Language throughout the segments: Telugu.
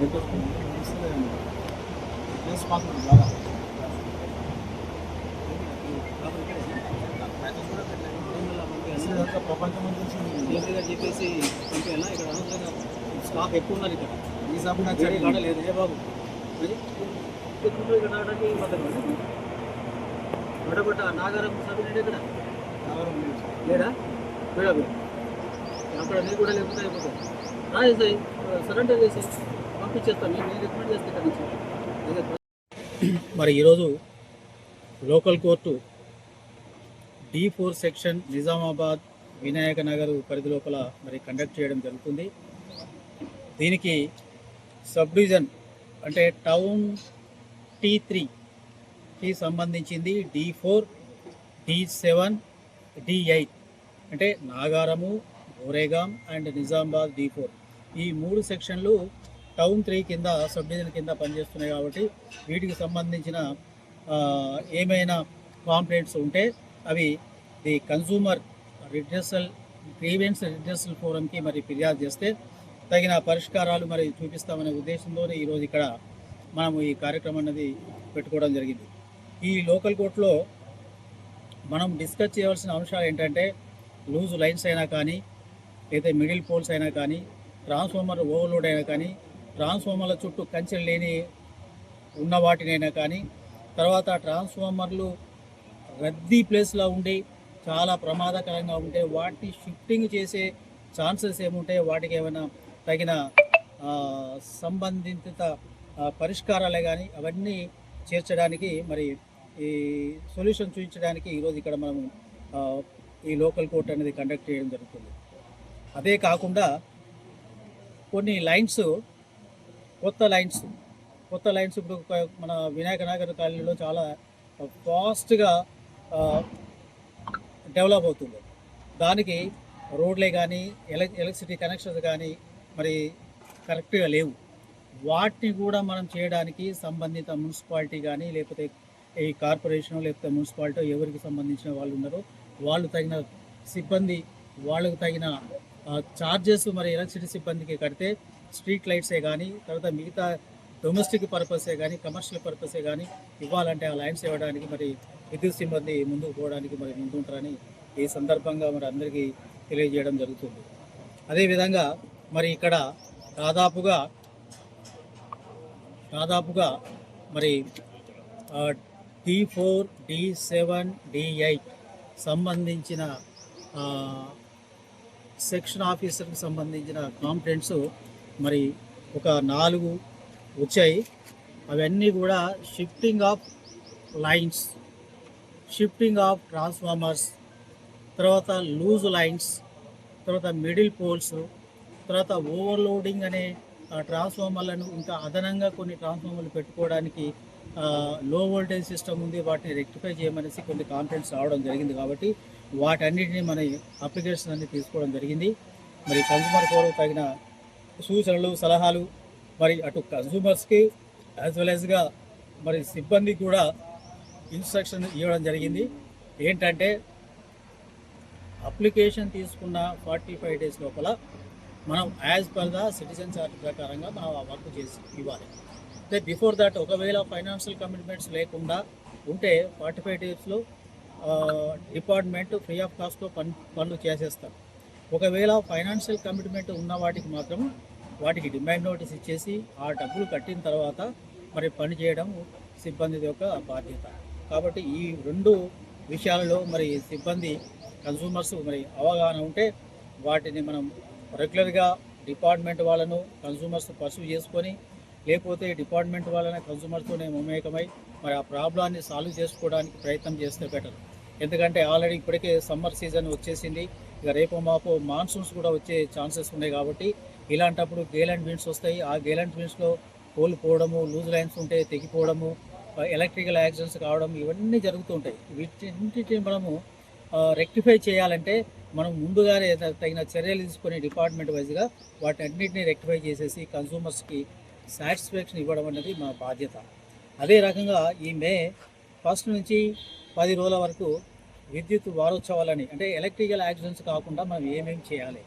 చెప్పేసి పంపేయాలా ఇక్కడ అనవసరంగా స్టాక్ ఎక్కువ ఉన్నారు ఇక్కడ ఈ సభ నాకు లేదు ఏ బాబు ఇక్కడ రావడానికి దొడబట్ట నాగారం సభ్యుడు ఇక్కడ లేడా లేడా అక్కడ నీరు కూడా లేకపోతే అయిపోతుంది సరెండర్ చేసి మరి ఈరోజు local court D four section Nizamabad Vinayak Nagar పరిధి లోపల మరి కండక్ట్ చేయడం జరుగుతుంది. దీనికి సబ్ డివిజన్ అంటే టౌన్ టీ త్రీకి సంబంధించింది D four D seven D eight అంటే Nagaram Goregaon and Nizamabad D four. ఈ మూడు సెక్షన్లు టౌన్ త్రీ కింద సబ్ డివిజన్ కింద పనిచేస్తున్నాయి కాబట్టి వీటికి సంబంధించిన ఏమైనా కాంప్లైంట్స్ ఉంటే అవి the consumer redressal grievance redressal ఫోరంకి మరి ఫిర్యాదు చేస్తే తగిన పరిష్కారాలు మరి చూపిస్తామనే ఉద్దేశంతోనే ఈరోజు ఇక్కడ మనము ఈ కార్యక్రమం అనేది పెట్టుకోవడం జరిగింది. ఈ లోకల్ కోర్టులో మనం డిస్కస్ చేయవలసిన అంశాలు ఏంటంటే లూజ్ లైన్స్ అయినా కానీ లేదా మిడిల్ పోల్స్ అయినా కానీ ట్రాన్స్ఫార్మర్ ఓవర్లోడ్ అయినా కానీ ట్రాన్స్ఫార్మర్ల చుట్టూ కంచెలు లేని ఉన్న వాటినైనా కానీ తర్వాత ట్రాన్స్ఫార్మర్లు రద్దీ ప్లేస్లో ఉండి చాలా ప్రమాదకరంగా ఉంటే వాటిని షిఫ్టింగ్ చేసే ఛాన్సెస్ ఏముంటాయి వాటికి ఏమైనా తగిన సంబంధిత పరిష్కారాలే కానీ అవన్నీ చేర్చడానికి మరి ఈ సొల్యూషన్ చూపించడానికి ఈరోజు ఇక్కడ మనము ఈ లోకల్ కోర్ట్ అనేది కండక్ట్ చేయడం జరుగుతుంది. అదే కాకుండా కొన్ని లైన్స్ కొత్త లైన్స్ కొత్త లైన్స్ ఇప్పుడు మన వినాయక నగర్ కాలనీలో చాలా ఫాస్ట్గా డెవలప్ అవుతుంది. దానికి రోడ్లే కానీ ఎలక్ ఎలక్ట్రిసిటీ కనెక్షన్స్ కానీ మరి కరెక్ట్గా లేవు. వాటిని కూడా మనం చేయడానికి సంబంధిత మున్సిపాలిటీ కానీ లేకపోతే ఈ కార్పొరేషన్ లేకపోతే మున్సిపాలిటీ ఎవరికి సంబంధించిన వాళ్ళు ఉన్నారో వాళ్ళు తగిన సిబ్బంది వాళ్ళకు తగిన ఛార్జెస్ మరి ఎలక్ట్రిసిటీ సిబ్బందికి కడితే స్ట్రీట్ లైట్సే కానీ తర్వాత మిగతా డొమెస్టిక్ పర్పసే కానీ కమర్షియల్ పర్పసే కానీ ఇవ్వాలంటే ఆ లైన్స్ ఇవ్వడానికి మరి విద్యుత్ సిబ్బంది ముందుకు పోవడానికి మరి ముందుంటారని ఈ సందర్భంగా మరి అందరికీ తెలియజేయడం జరుగుతుంది. అదేవిధంగా మరి ఇక్కడ దాదాపుగా దాదాపుగా మరి D four D seven D eight సంబంధించిన సెక్షన్ ఆఫీసర్కి సంబంధించిన కాంప్లైంట్స్ మరి ఒక నాలుగు వచ్చాయి. అవన్నీ కూడా shifting of lines shifting of transformers తర్వాత లూజ్ లైన్స్ తర్వాత మిడిల్ పోల్స్ తర్వాత ఓవర్లోడింగ్ అనే ఆ, ట్రాన్స్ఫార్మర్లను ఇంకా అదనంగా కొన్ని ట్రాన్స్ఫార్మర్లు పెట్టుకోవడానికి లో వోల్టేజ్ సిస్టమ్ ఉంది. వాటిని రెక్టిఫై చేయమనేసి కొన్ని కాంప్లైంట్స్ రావడం జరిగింది కాబట్టి వాటన్నిటిని మన అప్లికేషన్ అన్ని తీసుకోవడం జరిగింది. మరి కన్సూమర్ కోరకు తగిన సూచనలు సలహాలు మరి అటు కన్సూమర్స్కి యాజ్ వెల్ యాజ్గా మరి సిబ్బందికి కూడా ఇన్స్ట్రక్షన్ ఇవ్వడం జరిగింది. ఏంటంటే అప్లికేషన్ తీసుకున్న ఫార్టీ ఫైవ్ డేస్ లోపల మనం as per the citizen chart ప్రకారంగా మనం ఆ వర్క్ చేసి ఇవ్వాలి. అంటే బిఫోర్ దట్ ఒకవేళ ఫైనాన్షియల్ కమిట్మెంట్స్ లేకుండా ఉంటే ఫార్టీ ఫైవ్ డేస్లో డిపార్ట్మెంట్ ఫ్రీ ఆఫ్ కాస్ట్తో పన్ పనులు చేసేస్తారు. ఒకవేళ ఫైనాన్షియల్ కమిట్మెంట్ ఉన్న వాటికి మాత్రం వాటికి డిమాండ్ నోటీస్ ఇచ్చేసి ఆ డబ్బులు కట్టిన తర్వాత మరి పని చేయడం సిబ్బంది యొక్క బాధ్యత. కాబట్టి ఈ రెండు విషయాలలో మరి సిబ్బంది కన్సూమర్స్ మరి అవగాహన ఉంటే వాటిని మనం రెగ్యులర్గా డిపార్ట్మెంట్ వాళ్ళను కన్సూమర్స్ పర్సూ చేసుకొని లేకపోతే డిపార్ట్మెంట్ వాళ్ళని కన్సూమర్తోనే మమేకమై మరి ఆ ప్రాబ్లాన్ని సాల్వ్ చేసుకోవడానికి ప్రయత్నం చేస్తే బెటర్ ఎందుకంటే ఆల్రెడీ ఇప్పటికే సమ్మర్ సీజన్ వచ్చేసింది. ఇక రేపు మాపు మాన్సూన్స్ కూడా వచ్చే ఛాన్సెస్ ఉన్నాయి కాబట్టి ఇలాంటప్పుడు గేలాండ్ విండ్స్ వస్తాయి. ఆ గేలాండ్ విండ్స్లో కోల్పోవడము లూజ్ లైన్స్ ఉంటే తెగిపోవడము ఎలక్ట్రికల్ యాక్సిడెంట్స్ కావడం ఇవన్నీ జరుగుతూ ఉంటాయి. వీటిని మనము రెక్టిఫై చేయాలంటే మనం ముందుగానే తగిన చర్యలు తీసుకునే డిపార్ట్మెంట్ వైజ్గా వాటి అన్నింటినీ రెక్టిఫై చేసేసి కన్సూమర్స్కి సాటిస్ఫాక్షన్ ఇవ్వడం అనేది మా బాధ్యత. అదే రకంగా ఈ మే ఫస్ట్ నుంచి పది రోజుల వరకు విద్యుత్ వారోత్సవాలని అంటే ఎలక్ట్రికల్ యాక్సిడెంట్స్ కాకుండా మనం ఏమేమి చేయాలి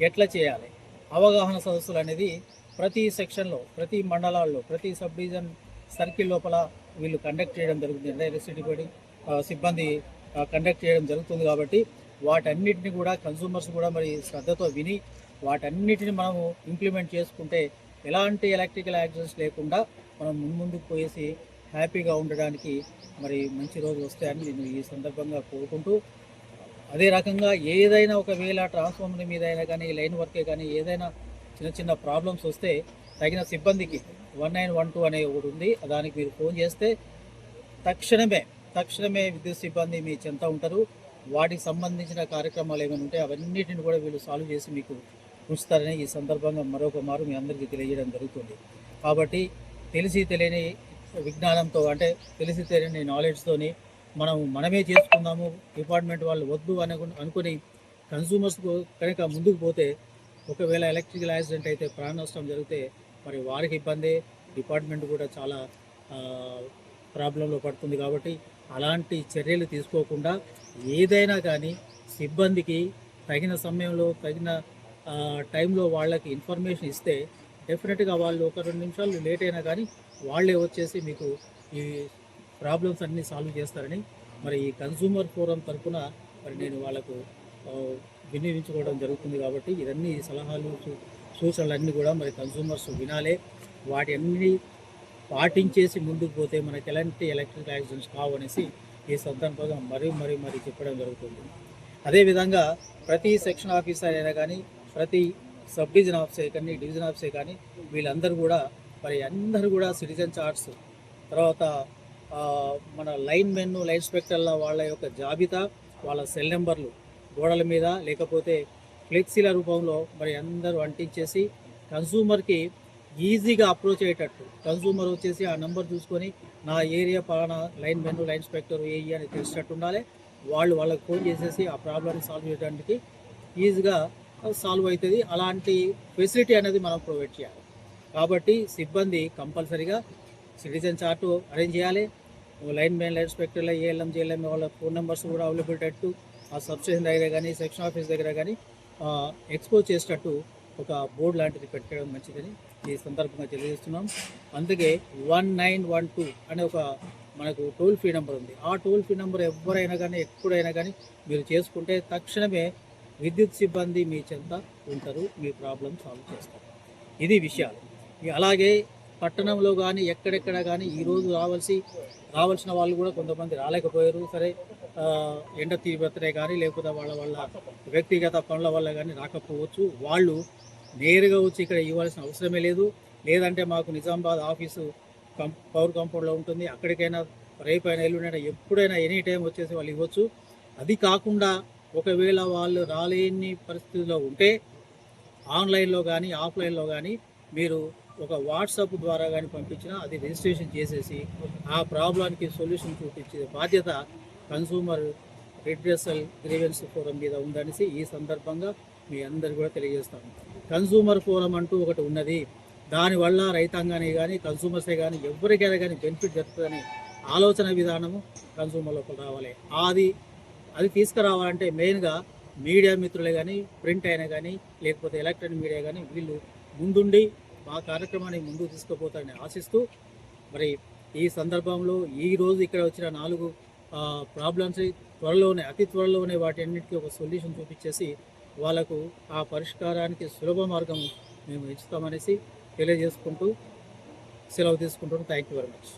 ఎట్లా చేయాలి అవగాహన సదస్సులు అనేది ప్రతి సెక్షన్లో ప్రతి మండలాల్లో ప్రతి సబ్ డివిజన్ సర్కిల్ లోపల వీళ్ళు కండక్ట్ చేయడం జరుగుతుంది. ఎలక్ట్రిసిటీ బోర్డు సిబ్బంది కండక్ట్ చేయడం జరుగుతుంది కాబట్టి వాటన్నిటిని కూడా కన్సూమర్స్ కూడా మరి శ్రద్ధతో విని వాటన్నిటిని మనము ఇంప్లిమెంట్ చేసుకుంటే ఎలాంటి ఎలక్ట్రికల్ యాక్సిడెంట్స్ లేకుండా మనం ముందుకు పోయేసి హ్యాపీగా ఉండడానికి మరి మంచి రోజులు వస్తాయని నేను ఈ సందర్భంగా కోరుకుంటూ అదే రకంగా ఏదైనా ఒకవేళ ట్రాన్స్ఫార్మర్ మీద అయినా కానీ లైన్ వర్కే కానీ ఏదైనా చిన్న చిన్న ప్రాబ్లమ్స్ వస్తే తగిన సిబ్బందికి వన్ నైన్ వన్ టూ అనే ఒకటి ఉంది. దానికి మీరు ఫోన్ చేస్తే తక్షణమే తక్షణమే విద్యుత్ సిబ్బంది మీ చెంత ఉంటారు. వాటికి సంబంధించిన కార్యక్రమాలు ఏమైనా ఉంటే అవన్నిటిని కూడా వీళ్ళు సాల్వ్ చేసి మీకు ఉంచుతారని ఈ సందర్భంగా మరొక మారు మీ అందరికీ తెలియజేయడం జరుగుతుంది. కాబట్టి తెలిసి తెలియని విజ్ఞానంతో అంటే తెలిసి తెలియని నాలెడ్జ్తోని మనం మనమే చేసుకుందాము డిపార్ట్మెంట్ వాళ్ళు వద్దు అని అనుకుని కన్సూమర్స్ కనుక ముందుకు పోతే ఒకవేళ ఎలక్ట్రికల్ యాక్సిడెంట్ అయితే ప్రాణ నష్టం జరిగితే మరి వారికి ఇబ్బంది. డిపార్ట్మెంట్ కూడా చాలా ప్రాబ్లంలో పడుతుంది కాబట్టి అలాంటి చర్యలు తీసుకోకుండా ఏదైనా కానీ సిబ్బందికి తగిన సమయంలో తగిన టైంలో వాళ్ళకి ఇన్ఫర్మేషన్ ఇస్తే డెఫినెట్గా వాళ్ళు ఒక రెండు నిమిషాలు లేట్ అయినా కానీ వాళ్ళే వచ్చేసి మీకు ఈ ప్రాబ్లమ్స్ అన్నీ సాల్వ్ చేస్తారని మరి ఈ కన్సూమర్ ఫోరం తరఫున మరి నేను వాళ్ళకు వినియోగించుకోవడం జరుగుతుంది కాబట్టి ఇవన్నీ సలహాలు సూచనలు సూచనలన్నీ కూడా మరి కన్సూమర్స్ వినాలే. వాటి అన్ని పాటించేసి ముందుకు పోతే మనకి ఎలాంటి ఎలక్ట్రికల్ యాక్సిడెంట్స్ కావనేసి ఈ సందర్భంగా మరీ మరీ మరీ చెప్పడం జరుగుతుంది. అదేవిధంగా ప్రతి సెక్షన్ ఆఫీసర్ అయినా కానీ ప్రతి సబ్ డివిజన్ ఆఫీసర్ కానీ డివిజన్ ఆఫీసర్ కానీ వీళ్ళందరూ కూడా మరి అందరూ కూడా సిటిజన్ చార్ట్స్ తర్వాత మన లైన్ మెన్ లైన్ స్పెక్టర్ల వాళ్ళ యొక్క జాబితా వాళ్ళ సెల్ నెంబర్లు గోడల మీద లేకపోతే ఫ్లెక్సీల రూపంలో మరి అందరూ అంటించేసి కన్సూమర్కి ఈజీగా అప్రోచ్ అయ్యేటట్టు. కన్సూమర్ వచ్చేసి ఆ నెంబర్ చూసుకొని నా ఏరియా పలానా లైన్ మెన్ లైన్ స్పెక్టర్ ఏ అని తెలిసినట్టు ఉండాలి. వాళ్ళు వాళ్ళకి ఫోన్ చేసేసి ఆ ప్రాబ్లమ్ని సాల్వ్ చేయడానికి ఈజీగా సాల్వ్ అవుతుంది. అలాంటి ఫెసిలిటీ అనేది మనం ప్రొవైడ్ చేయాలి. కాబట్టి సిబ్బంది కంపల్సరీగా సిటిజన్ చార్ట్ అరేంజ్ చేయాలి. లైన్ మెయిన్ లైన్ స్పెక్టర్లో ఏఎల్ఎం జేఎల్ఎం వాళ్ళ ఫోన్ నెంబర్స్ కూడా అవైలబిలిటీ అట్టు ఆ సబ్స్టేషన్ దగ్గర కానీ సెక్షన్ ఆఫీస్ దగ్గర కానీ ఎక్స్పోజ్ చేసేటట్టు ఒక బోర్డు లాంటిది పెట్టడం మంచిదని ఈ సందర్భంగా తెలియజేస్తున్నాం. అందుకే వన్ నైన్ వన్ టూ అనే ఒక మనకు టోల్ ఫ్రీ నెంబర్ ఉంది. ఆ టోల్ ఫ్రీ నెంబర్ ఎవరైనా కానీ ఎప్పుడైనా కానీ మీరు చేసుకుంటే తక్షణమే విద్యుత్ సిబ్బంది మీ చెంత ఉంటారు మీ ప్రాబ్లం సాల్వ్ చేస్తారు. ఇది విషయాలు. అలాగే పట్టణంలో కానీ ఎక్కడెక్కడ కానీ ఈరోజు రావాల్సి రావాల్సిన వాళ్ళు కూడా కొంతమంది రాలేకపోయారు. సరే ఎండ తీవ్రతనే కానీ లేకపోతే వాళ్ళ వాళ్ళ వ్యక్తిగత పనుల వల్ల కానీ రాకపోవచ్చు. వాళ్ళు నేరుగా వచ్చి ఇక్కడ ఇవ్వాల్సిన అవసరమే లేదు. లేదంటే మాకు నిజామాబాద్ ఆఫీసు కం పవర్ కాంపౌండ్లో ఉంటుంది. అక్కడికైనా రేపైనా ఎల్లుండైనా ఎప్పుడైనా ఎనీ టైం వచ్చేసి వాళ్ళు ఇవ్వచ్చు. అది కాకుండా ఒకవేళ వాళ్ళు రాలేని పరిస్థితిలో ఉంటే ఆన్లైన్లో కానీ ఆఫ్లైన్లో కానీ మీరు ఒక వాట్సాప్ ద్వారా కానీ పంపించినా అది రిజిస్ట్రేషన్ చేసేసి ఆ ప్రాబ్లానికి సొల్యూషన్ చూపించే బాధ్యత కన్సూమర్ రిడ్రెసల్ గ్రీవెన్స్ ఫోరం మీద ఉందనేసి ఈ సందర్భంగా మీ అందరు కూడా తెలియజేస్తాను. కన్సూమర్ ఫోరం అంటూ ఒకటి ఉన్నది. దానివల్ల రైతాంగానే కానీ కన్సూమర్సే కానీ ఎవరికైనా కానీ బెనిఫిట్ జరుగుతుందని ఆలోచన విధానము కన్సూమర్లోకి రావాలి. అది అది తీసుకురావాలంటే మెయిన్గా మీడియా మిత్రులే కానీ ప్రింట్ అయినా కానీ లేకపోతే ఎలక్ట్రానిక్ మీడియా కానీ వీళ్ళు ముందుండి మా కార్యక్రమాన్ని ముందుకు తీసుకుపోతారని ఆశిస్తూ మరి ఈ సందర్భంలో ఈ రోజు ఇక్కడ వచ్చిన నాలుగు ప్రాబ్లమ్స్ త్వరలోనే అతి త్వరలోనే వాటి అన్నిటికీ ఒక సొల్యూషన్ చూపించేసి వాళ్ళకు ఆ పరిష్కారానికి సులభ మార్గం మేము ఇస్తామనేసి తెలియజేసుకుంటూ సెలవు తీసుకుంటున్నాం. Thank you very much